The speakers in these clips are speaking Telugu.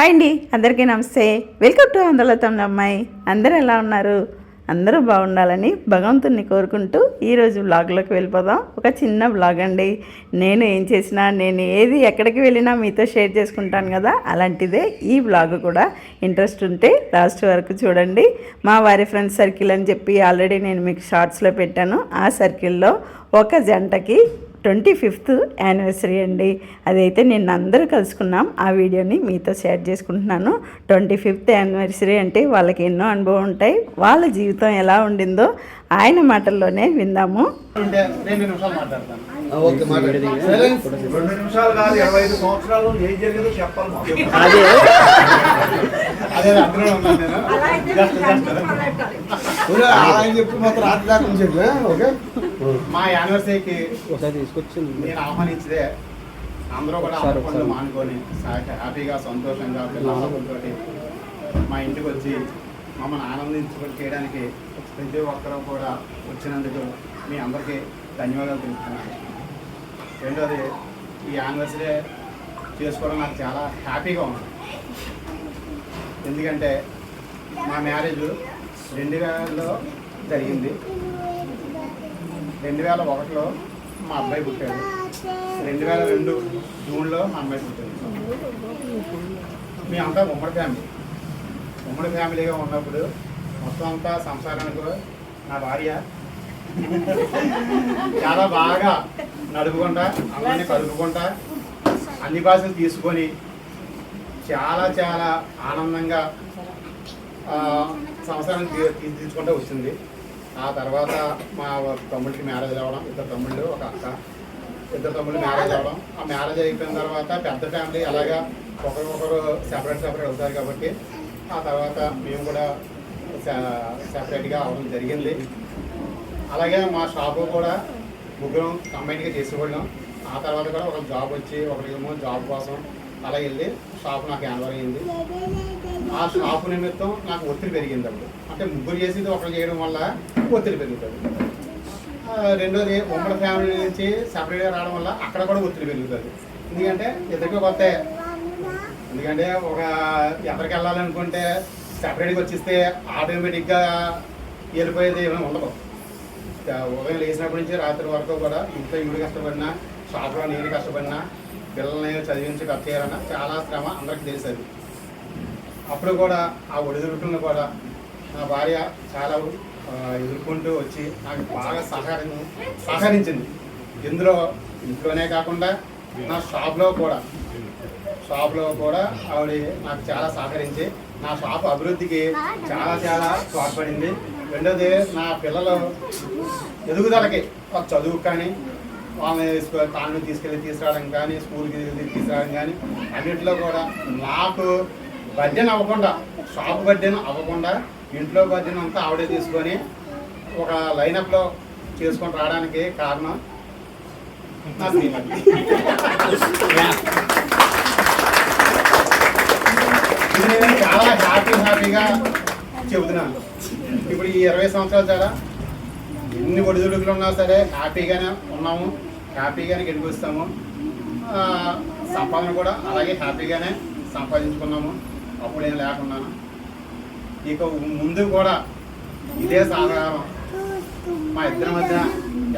హాయ్ అండి అందరికీ నమస్తే. వెల్కమ్ టు అందలతం అమ్మాయి అందరూ ఎలా ఉన్నారు? అందరూ బాగుండాలని భగవంతుని కోరుకుంటూ ఈరోజు వ్లాగ్లోకి వెళ్ళిపోదాం. ఒక చిన్న బ్లాగ్ అండి. నేను ఏం చేసినా నేను ఏది ఎక్కడికి వెళ్ళినా మీతో షేర్ చేసుకుంటాను కదా అలాంటిదే ఈ వ్లాగ్ కూడా. ఇంట్రెస్ట్ ఉంటే లాస్ట్ వరకు చూడండి. మా వారి ఫ్రెండ్స్ సర్కిల్ అని చెప్పి ఆల్రెడీ నేను మీకు షార్ట్స్లో పెట్టాను. ఆ సర్కిల్లో ఒక జంటకి ట్వంటీ ఫిఫ్త్ యానివర్సరీ అండి. అదైతే నిన్న అందరూ కలుసుకున్నాం. ఆ వీడియోని మీతో షేర్ చేసుకుంటున్నాను. ట్వంటీ ఫిఫ్త్ యానివర్సరీ అంటే వాళ్ళకి ఎన్నో అనుభవం ఉంటాయి. వాళ్ళ జీవితం ఎలా ఉండిందో ఆయన మాటల్లోనే విందాము. ఉంటే రెండు నిమిషాలు మాట్లాడతాను. ఓకే మాట్లాడండి సైలెన్స్. రెండు నిమిషాలు కాదు ఇరవై ఐదు సంవత్సరాలు ఏం జరిగిందో చెప్పాలి మాకు. అదే. చెప్పి మాత్రం రాత్రి దాకా ఉంది చెప్పు ఓకే? మా యానివర్సరీకి ఒకసారి తీసుకొచ్చింది నేను ఆహ్వానించదే. అందరూ కూడా ఒకసారి. మానుకొని హ్యాపీగా సంతోషంగా పిల్లలతోటి మా ఇంటికి వచ్చి మమ్మల్ని ఆనందించుకొని చేయడానికి ప్రతి ఒక్కరూ కూడా వచ్చినందుకు మీ అందరికీ ధన్యవాదాలు తెలుపుతున్నాను. రెండోది ఈ యానివర్సరీ చేసుకోవడం నాకు చాలా హ్యాపీగా ఉంది. ఎందుకంటే మా మ్యారేజ్ రెండు వేలలో జరిగింది. రెండు వేల ఒకటిలో మా అబ్బాయి పుట్టాడు. రెండు వేల రెండు జూన్లో మా అమ్మాయి పుట్టాడు. మేమంతా ఉమ్మడి ఫ్యామిలీ. ఉమ్మడి ఫ్యామిలీగా ఉన్నప్పుడు మొత్తం అంతా సంసారానికి నా భార్య. చాలా బాగా నడుపుకుంటా అందరినీ కలుపుకుంటా అన్ని భాషలు తీసుకొని చాలా చాలా ఆనందంగా సంవత్సరానికి తీసుకుంటూ తీర్చుకుంటూ వచ్చింది. ఆ తర్వాత మా తమ్ముడికి మ్యారేజ్ అవ్వడం ఇద్దరు తమ్ముళ్ళు ఒక అక్క. ఇద్దరు తమ్ముళ్ళు మ్యారేజ్ అవ్వడం. ఆ మ్యారేజ్ అయిపోయిన తర్వాత పెద్ద ఫ్యామిలీ అలాగా ఒకరికొకరు సెపరేట్ సెపరేట్ అవుతారు కాబట్టి ఆ తర్వాత మేము కూడా సెపరేట్గా అవడం జరిగింది. అలాగే మా షాపు కూడా ముగ్గురం కంబైన్గా చేసుకోవడం ఆ తర్వాత కూడా ఒక జాబ్ వచ్చి ఒకరికేమో జాబ్ కోసం అలా వెళ్ళి షాప్ నాకు యాన్వర్ అయింది. ఆ షాపు నిమిత్తం నాకు ఒత్తిడి పెరిగింది అప్పుడు అంటే ముగ్గురు చేసేది ఒకరు చేయడం వల్ల ఒత్తిడి పెరుగుతుంది. రెండోది ఉమ్మడి ఫ్యామిలీ నుంచి సపరేట్గా రావడం వల్ల అక్కడ కూడా ఒత్తిడి పెరుగుతుంది. ఎందుకంటే ఇద్దరికి కొత్త ఎందుకంటే ఒక ఎవరికి వెళ్ళాలనుకుంటే సపరేట్గా వచ్చిస్తే ఆటోమేటిక్గా వెళ్ళిపోయేది ఏమీ ఉండదు. ఉదయం లేచినప్పటి నుంచి రాత్రి వరకు కూడా ఇంట్లో ఇవి కష్టపడినా షాప్లో నేను కష్టపడినా పిల్లల్ని చదివించి కట్ చేయాలన్నా చాలా శ్రమ అందరికి తెలుసు అప్పుడు కూడా ఆ ఒడిదుడుకులను కూడా నా భార్య చాలా ఎదుర్కొంటూ వచ్చి నాకు బాగా సహకారం సహకరించింది. ఇందులో ఇంట్లోనే కాకుండా నా షాప్లో కూడా షాప్లో కూడా ఆవిడ నాకు చాలా సహకరించి నా షాప్ అభివృద్ధికి చాలా చాలా తోడ్పడింది. రెండోది నా పిల్లలు ఎదుగుదలకి ఒక చదువు కానీ వాళ్ళని స్కూ- తీసుకెళ్ళి తీసుకురావడం కానీ స్కూల్కి తీసుకురావడం కానీ అన్నింటిలో కూడా నాకు బడ్జెన్ అవ్వకుండా షాప్ బడ్జెన్ అవ్వకుండా ఇంట్లో బడ్జెన్ అంతా ఆవిడే తీసుకొని ఒక లైనప్లో చేసుకొని రావడానికి కారణం నా శ్రీమతి ఇది నేను చాలా హ్యాపీ హ్యాపీగా చెబుతున్నాను. ఇప్పుడు ఈ ఇరవై సంవత్సరాలు చాలా ఎన్ని ఒడిదుడుకులు ఉన్నా సరే హ్యాపీగానే ఉన్నాము హ్యాపీగానే గెలిపిస్తాము. సంపాదన కూడా అలాగే హ్యాపీగానే సంపాదించుకున్నాము. అప్పుడు ఏం లేకున్నాను ఇక ముందు కూడా ఇదే సాధారణం. మా ఇద్దరి మధ్య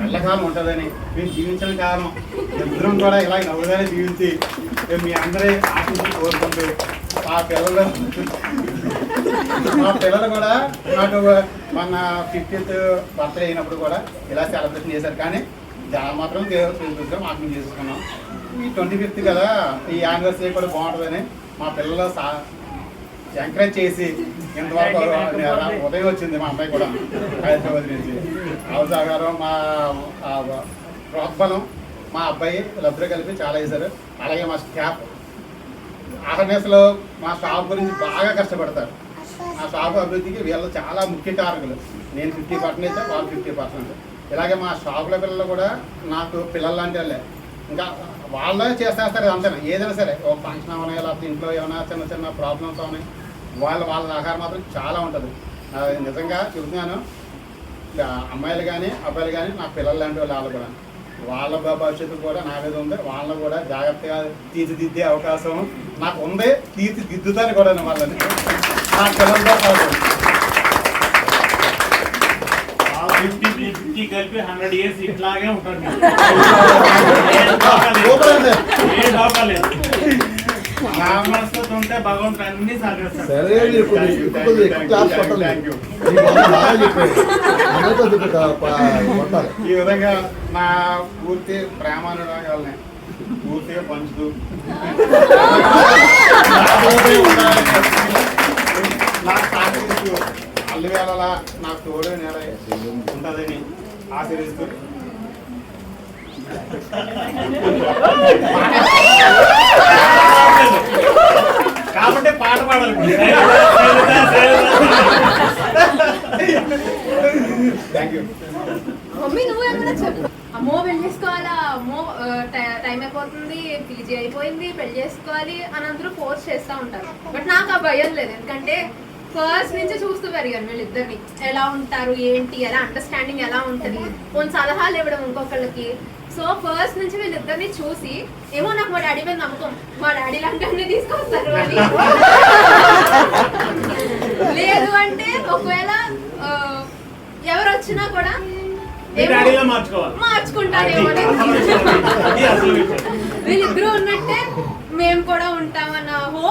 ఎల్లకాలం ఉంటుందని మేము జీవించిన కాలం ఇద్దరం కూడా ఇలా నవ్వుగానే జీవించి మీ అందరి ఆశించి కోరుకుంటూ మా పిల్లలు మా పిల్లలు కూడా నాకు మన ఫిఫ్టీన్త్ బర్త్డే అయినప్పుడు కూడా ఇలా సెలబ్రేషన్ చేశారు. కానీ చాలా మాత్రం దేవుడు మాకు చేసుకున్నాం. ఈ ట్వంటీ ఫిఫ్త్ కదా ఈ యానివర్సరీ కూడా బాగుంటుందని మా పిల్లలు సా ఎంకరేజ్ చేసి ఇంతవరకు ఉదయం వచ్చింది మా అమ్మాయి కూడా హైదరాబాద్ నుంచి. అవసాగారం మా ప్రోత్బలం మా అబ్బాయి వీళ్ళిద్దరూ కలిపి చాలా వేశారు అలాగే మా స్టాఫ్ అవేర్నెస్లో మా షాప్ గురించి బాగా కష్టపడతారు. మా షాప్ అభివృద్ధికి వీళ్ళు చాలా ముఖ్య కారకులు. నేను ఫిఫ్టీ పర్సెంట్ అయితే వాళ్ళు ఫిఫ్టీ పర్సెంట్ ఇలాగే మా షాపుల పిల్లలు కూడా నాకు పిల్లలు లాంటి వాళ్ళే. ఇంకా వాళ్ళే చేసేస్తారు అంతే ఏదైనా సరే ఒక ఫంక్షన్ అవనా లేకపోతే ఇంట్లో ఏమైనా చిన్న చిన్న ప్రాబ్లమ్స్ అవనాయి వాళ్ళ వాళ్ళ ఆహారం మాత్రం చాలా ఉంటుంది. నిజంగా చెబుతున్నాను అమ్మాయిలు కానీ అబ్బాయిలు కానీ నా పిల్లలు లాంటి వాళ్ళు కూడా వాళ్ళ భవిష్యత్తు కూడా నా మీద ఉంది వాళ్ళని కూడా జాగ్రత్తగా తీర్చిదిద్దే అవకాశం నాకు ఉంది తీర్చిదిద్దుతాను కూడా వాళ్ళని. నా పిల్లలతో ఫిఫ్టీ కలిపి హండ్రెడ్ ఇయర్స్ ఇట్లాగే ఉంటాను సరే కొద్దిగా ఎక్కువ ఎక్కువ క్లాస్ you. ఈ విధంగా నా పూర్తి ప్రేమానురాగాలని పూర్తిగా పంచుతూ. నాకు సహకరిస్తూ అల్లు వేళలా నాకు తోడు నేల ఉంటుందని ఆశీర్వదిస్తూ. కాబట్టి పాట పాడాలి మమ్మీ నువ్వు ఏమైనా చెప్పు. అమ్మో పెళ్ళి చేసుకోవాలా? అమ్మో టై- టైం అయిపోతుంది పీజీ అయిపోయింది పెళ్ళి చేసుకోవాలి అని అందరూ ఫోర్స్ చేస్తూ ఉంటారు. బట్ నాకు ఆ భయం లేదు. ఎందుకంటే ఫస్ట్ నుంచి చూస్తూ పెరిగాను వీళ్ళిద్దరిని. ఎలా ఉంటారు ఏంటి ఎలా అండర్స్టాండింగ్ ఎలా ఉంటుంది? కొన్ని సలహాలు ఇవ్వడం ఇంకొకళ్ళకి. సో ఫస్ట్ నుంచి వీళ్ళిద్దరిని చూసి ఏమో నాకు మా డాడీ మీద నమ్మకం. మా డాడీ లాంటి అన్ని తీసుకొస్తారు అని. లేదు అంటే ఒకవేళ ఎవరు వచ్చినా కూడా మార్చుకుంటారేమో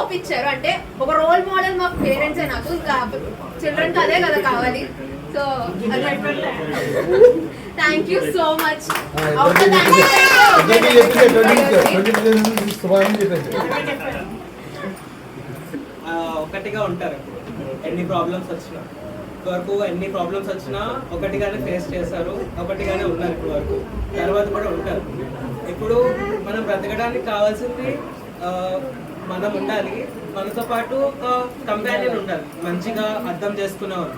హోప్ ఇచ్చారు. అంటే ఒక రోల్ మోడల్ మా పేరెంట్స్ నాకు. ఇంకా చిల్డ్రన్ అదే కదా కావాలి. So thank you so much ఒకటిగా ఉంటారు ఎన్ని ప్రాబ్లమ్స్ వచ్చినా. వరకు ఎన్ని ప్రాబ్లమ్స్ వచ్చినా ఒకటిగానే ఫేస్ చేస్తారు ఒకటిగానే ఉన్నారు ఇప్పుడు వరకు తర్వాత కూడా ఉంటారు. ఇప్పుడు మనం బ్రతకడానికి కావాల్సింది మనం ఉండాలి. మనతో పాటు ఒక కంపానియన్ ఉండాలి. మంచిగా అర్థం చేసుకునేవారు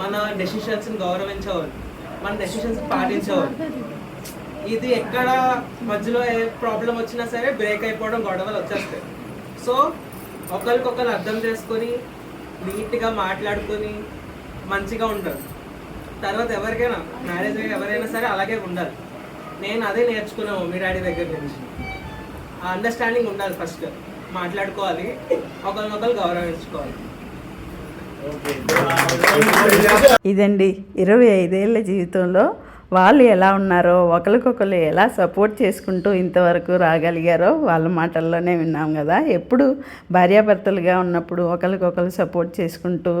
మన డెసిషన్స్ని గౌరవించేవారు మన డెసిషన్స్ పాటించేవారు ఇది ఎక్కడ మధ్యలో ఏ ప్రాబ్లం వచ్చినా సరే బ్రేక్ అయిపోవడం గొడవలు వచ్చేస్తాయి. సో ఒకరికొకరు అర్థం చేసుకొని నీట్గా మాట్లాడుకొని మంచిగా ఉంటారు తర్వాత ఎవరికైనా మ్యారేజ్ ఎవరైనా సరే అలాగే ఉండాలి. నేను అదే నేర్చుకున్నాము మీ డాడీ దగ్గర నుంచి. ఆ అండర్స్టాండింగ్ ఉండాలి ఫస్ట్ మాట్లాడుకోవాలి. ఒకరినొకరు గౌరవించుకోవాలి. ఇదండి ఇరవై ఐదేళ్ళ జీవితంలో వాళ్ళు ఎలా ఉన్నారో ఒకరికొకరు ఎలా సపోర్ట్ చేసుకుంటూ ఇంతవరకు రాగలిగారో వాళ్ళ మాటల్లోనే విన్నాం కదా. ఎప్పుడు భార్యాభర్తలుగా ఉన్నప్పుడు ఒకరికొకరు సపోర్ట్ చేసుకుంటూ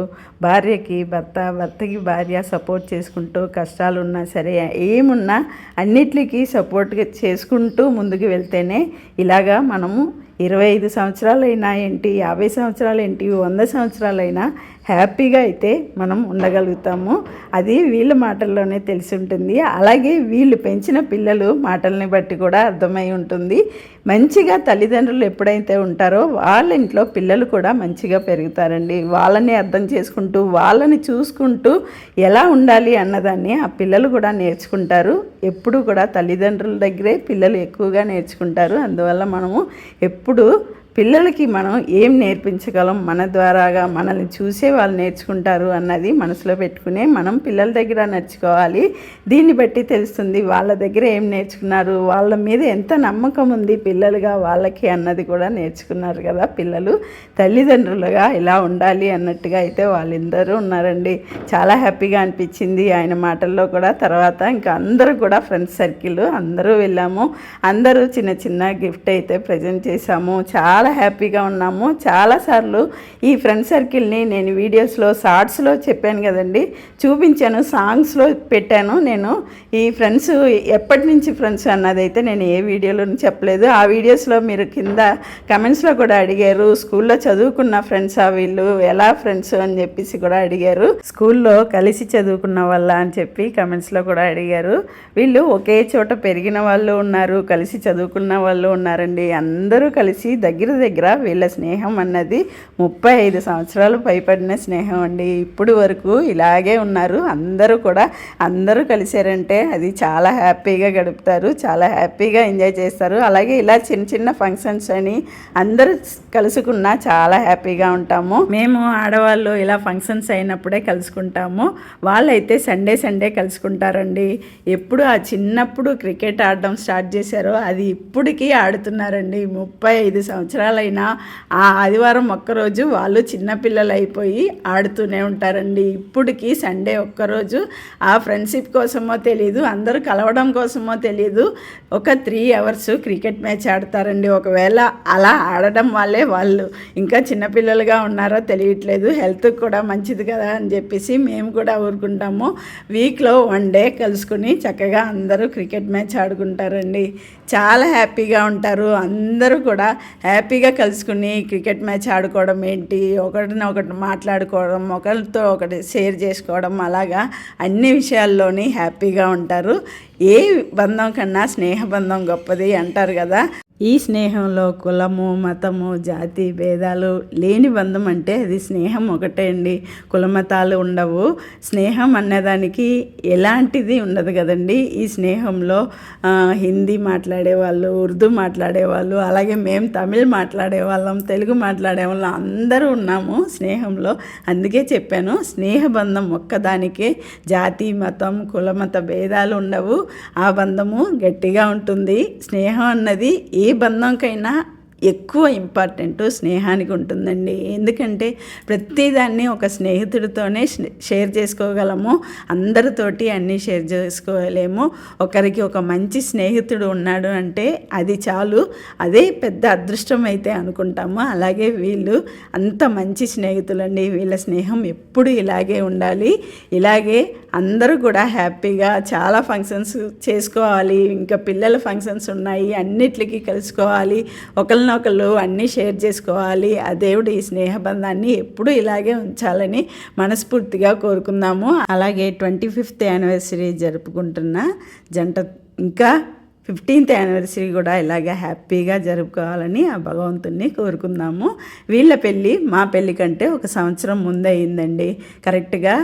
భార్యకి భర్త భర్తకి భార్య సపోర్ట్ చేసుకుంటూ కష్టాలు ఉన్నా సరే ఏమున్నా అన్నిటికీ సపోర్ట్ చేసుకుంటూ ముందుకు వెళ్తేనే ఇలాగా మనము ఇరవై ఐదు సంవత్సరాలైనా ఏంటి యాభై సంవత్సరాలు ఏంటి వంద సంవత్సరాలైనా హ్యాపీగా అయితే మనం ఉండగలుగుతాము. అది వీళ్ళ మాటల్లోనే తెలిసి ఉంటుంది అలాగే వీళ్ళు పెంచిన పిల్లలు మాటల్ని బట్టి కూడా అర్థమై ఉంటుంది. మంచిగా తల్లిదండ్రులు ఎప్పుడైతే ఉంటారో వాళ్ళ ఇంట్లో పిల్లలు కూడా మంచిగా పెరుగుతారండి. వాళ్ళని అర్థం చేసుకుంటూ వాళ్ళని చూసుకుంటూ ఎలా ఉండాలి అన్నదాన్ని ఆ పిల్లలు కూడా నేర్చుకుంటారు. ఎప్పుడు కూడా తల్లిదండ్రుల దగ్గరే పిల్లలు ఎక్కువగా నేర్చుకుంటారు. అందువల్ల మనము ఎప్పుడు అప్పుడు పిల్లలకి మనం ఏం నేర్పించగలం? మన ద్వారాగా మనల్ని చూసే వాళ్ళు నేర్చుకుంటారు అన్నది మనసులో పెట్టుకునే మనం పిల్లల దగ్గర నేర్చుకోవాలి దీన్ని బట్టి తెలుస్తుంది వాళ్ళ దగ్గర ఏం నేర్చుకున్నారు? వాళ్ళ మీద ఎంత నమ్మకం ఉంది పిల్లలుగా వాళ్ళకి అన్నది కూడా నేర్చుకున్నారు కదా పిల్లలు. తల్లిదండ్రులుగా ఇలా ఉండాలి అన్నట్టుగా అయితే వాళ్ళిద్దరూ ఉన్నారండి. చాలా హ్యాపీగా అనిపించింది ఆయన మాటల్లో కూడా. తర్వాత ఇంకా అందరూ కూడా ఫ్రెండ్స్ సర్కిల్ అందరూ వెళ్ళాము. అందరూ చిన్న చిన్న గిఫ్ట్ అయితే ప్రజెంట్ చేశాము. చాలా చాలా హ్యాపీగా ఉన్నాము. చాలాసార్లు ఈ ఫ్రెండ్ సర్కిల్ని నేను వీడియోస్లో షార్ట్స్లో చెప్పాను కదండి. చూపించాను సాంగ్స్లో పెట్టాను. నేను ఈ ఫ్రెండ్స్ ఎప్పటి నుంచి ఫ్రెండ్స్ అన్నదైతే నేను ఏ వీడియోలో చెప్పలేదు. ఆ వీడియోస్లో మీరు కింద కమెంట్స్లో కూడా అడిగారు. స్కూల్లో చదువుకున్న ఫ్రెండ్స్ ఆ వీళ్ళు ఎలా ఫ్రెండ్స్ అని చెప్పేసి కూడా అడిగారు. స్కూల్లో కలిసి చదువుకున్న వాళ్ళ అని చెప్పి కమెంట్స్లో కూడా అడిగారు. వీళ్ళు ఒకే చోట పెరిగిన వాళ్ళు ఉన్నారు కలిసి చదువుకున్న వాళ్ళు ఉన్నారండి. అందరూ కలిసి దగ్గర దగ్గర వీళ్ళ స్నేహం అన్నది ముప్పై ఐదు సంవత్సరాలు పైపడిన స్నేహం అండి. ఇప్పుడు వరకు ఇలాగే ఉన్నారు. అందరూ కూడా అందరూ కలిసారంటే అది చాలా హ్యాపీగా గడుపుతారు చాలా హ్యాపీగా ఎంజాయ్ చేస్తారు. అలాగే ఇలా చిన్న చిన్న ఫంక్షన్స్ అని అందరూ కలుసుకున్నా చాలా హ్యాపీగా ఉంటాము. మేము ఆడవాళ్ళు ఇలా ఫంక్షన్స్ అయినప్పుడే కలుసుకుంటాము. వాళ్ళైతే సండే సండే కలుసుకుంటారండి. ఎప్పుడు ఆ చిన్నప్పుడు క్రికెట్ ఆడడం స్టార్ట్ చేశారో అది ఇప్పటికీ ఆడుతున్నారండి. ముప్పై ఐదు సంవత్సరాలు సంవత్సరాలైనా ఆ ఆదివారం ఒక్కరోజు వాళ్ళు చిన్నపిల్లలు అయిపోయి ఆడుతూనే ఉంటారండి. ఇప్పటికి సండే ఒక్కరోజు ఆ ఫ్రెండ్షిప్ కోసమో తెలియదు అందరూ కలవడం కోసమో తెలియదు ఒక త్రీ అవర్స్ క్రికెట్ మ్యాచ్ ఆడతారండి. ఒకవేళ అలా ఆడడం వల్లే వాళ్ళు. ఇంకా చిన్నపిల్లలుగా ఉన్నారో తెలియట్లేదు. హెల్త్ కూడా మంచిది కదా అని చెప్పేసి మేము కూడా ఊరుకుంటాము. వీక్లో వన్ డే కలుసుకుని చక్కగా అందరూ క్రికెట్ మ్యాచ్ ఆడుకుంటారండి. చాలా హ్యాపీగా ఉంటారు. అందరూ కూడా హ్యాపీ హ్యాపీగా కలుసుకుని క్రికెట్ మ్యాచ్ ఆడుకోవడం ఏంటి ఒకటిని ఒకటి మాట్లాడుకోవడం ఒకరితో ఒకటి షేర్ చేసుకోవడం అలాగా అన్ని విషయాల్లోని హ్యాపీగా ఉంటారు. ఏ బంధం కన్నా స్నేహ బంధం గొప్పది అంటారు కదా. ఈ స్నేహంలో కులము మతము జాతి భేదాలు లేని బంధం అంటే అది స్నేహం ఒకటే అండి. కులమతాలు ఉండవు. స్నేహం అన్నదానికి ఎలాంటిది ఉండదు కదండి. ఈ స్నేహంలో హిందీ హిందీ మాట్లాడేవాళ్ళు ఉర్దూ మాట్లాడేవాళ్ళు అలాగే మేము తమిళ్ మాట్లాడేవాళ్ళం తెలుగు మాట్లాడే వాళ్ళం అందరూ ఉన్నాము స్నేహంలో. అందుకే చెప్పాను స్నేహ బంధం ఒక్కదానికే జాతి మతం కులమత భేదాలు ఉండవు. ఆ బంధము గట్టిగా ఉంటుంది. స్నేహం అన్నది ఏ ಬಂದಂಕೈನ ఎక్కువ ఇంపార్టెంట్ స్నేహానికి ఉంటుందండి. ఎందుకంటే ప్రతిదాన్ని ఒక స్నేహితుడితోనే షేర్ చేసుకోగలము అందరితోటి అన్నీ షేర్ చేసుకోలేము. ఒకరికి ఒక మంచి స్నేహితుడు ఉన్నాడు అంటే అది చాలు. అదే పెద్ద అదృష్టం అయితే అనుకుంటాము. అలాగే వీళ్ళు అంత మంచి స్నేహితులండి. వీళ్ళ స్నేహం ఎప్పుడు ఇలాగే ఉండాలి. ఇలాగే అందరూ కూడా హ్యాపీగా చాలా ఫంక్షన్స్ చేసుకోవాలి. ఇంకా పిల్లల ఫంక్షన్స్ ఉన్నాయి. అన్నిటికీ కలుసుకోవాలి. ఒకరిని ఒకళ్ళు అన్నీ షేర్ చేసుకోవాలి. ఆ దేవుడు ఈ స్నేహబంధాన్ని ఎప్పుడూ ఇలాగే ఉంచాలని మనస్ఫూర్తిగా కోరుకుందాము. అలాగే ట్వంటీ ఫిఫ్త్ యానివర్సరీ జరుపుకుంటున్న జంట ఇంకా ఫిఫ్టీన్త్ యానివర్సరీ కూడా ఇలాగే హ్యాపీగా జరుపుకోవాలని ఆ భగవంతుణ్ణి కోరుకుందాము. వీళ్ళ పెళ్ళి మా పెళ్ళి కంటే ఒక సంవత్సరం ముందయిందండి. కరెక్ట్గా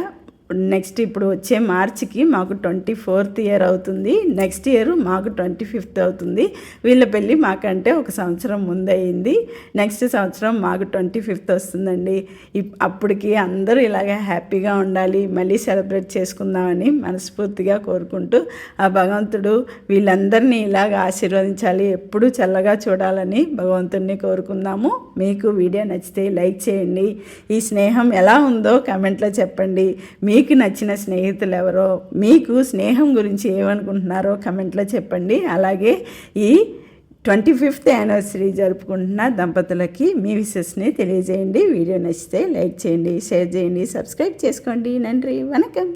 నెక్స్ట్ ఇప్పుడు వచ్చే మార్చికి మాకు ట్వంటీ ఫోర్త్ ఇయర్ అవుతుంది. నెక్స్ట్ ఇయర్ మాకు ట్వంటీ ఫిఫ్త్ అవుతుంది. వీళ్ళ పెళ్ళి మాకంటే ఒక సంవత్సరం ముందయింది. నెక్స్ట్ సంవత్సరం మాకు ట్వంటీ ఫిఫ్త్ వస్తుందండి. ఇప్- అప్పటికి అందరూ ఇలాగే హ్యాపీగా ఉండాలి మళ్ళీ సెలబ్రేట్ చేసుకుందామని మనస్ఫూర్తిగా కోరుకుంటూ ఆ భగవంతుడు వీళ్ళందరినీ ఇలాగ ఆశీర్వదించాలి ఎప్పుడూ చల్లగా చూడాలని భగవంతుడిని కోరుకుందాము. మీకు వీడియో నచ్చితే లైక్ చేయండి. ఈ స్నేహం ఎలా ఉందో కమెంట్లో చెప్పండి. మీ మీకు నచ్చిన స్నేహితులు ఎవరో మీకు స్నేహం గురించి ఏమనుకుంటున్నారో కమెంట్లో చెప్పండి. అలాగే ఈ ట్వంటీ ఫిఫ్త్ యానివర్సరీ జరుపుకుంటున్న దంపతులకి మీ విషెస్ని తెలియజేయండి. వీడియో నచ్చితే లైక్ చేయండి షేర్ చేయండి సబ్స్క్రైబ్ చేసుకోండి. నండ్రి వనకం.